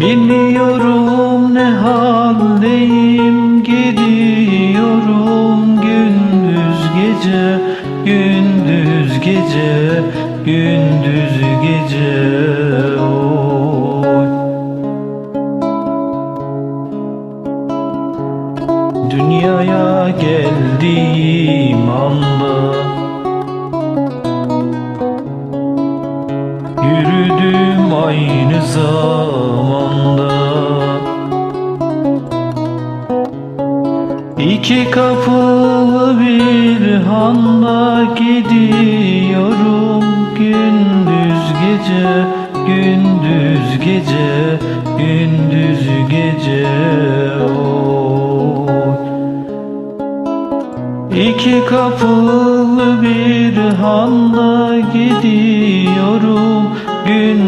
Bilmiyorum ne haldeyim Gidiyorum gündüz gece Gündüz gece Gündüz gece. Oy. Dünyaya geldiğim anda Yürüdüm aynı zamanda. İki kapılı bir handa gidiyorum. Gündüz gece, gündüz gece, gündüz gece. Oy. İki kapılı bir handa gidiyorum. Gündüz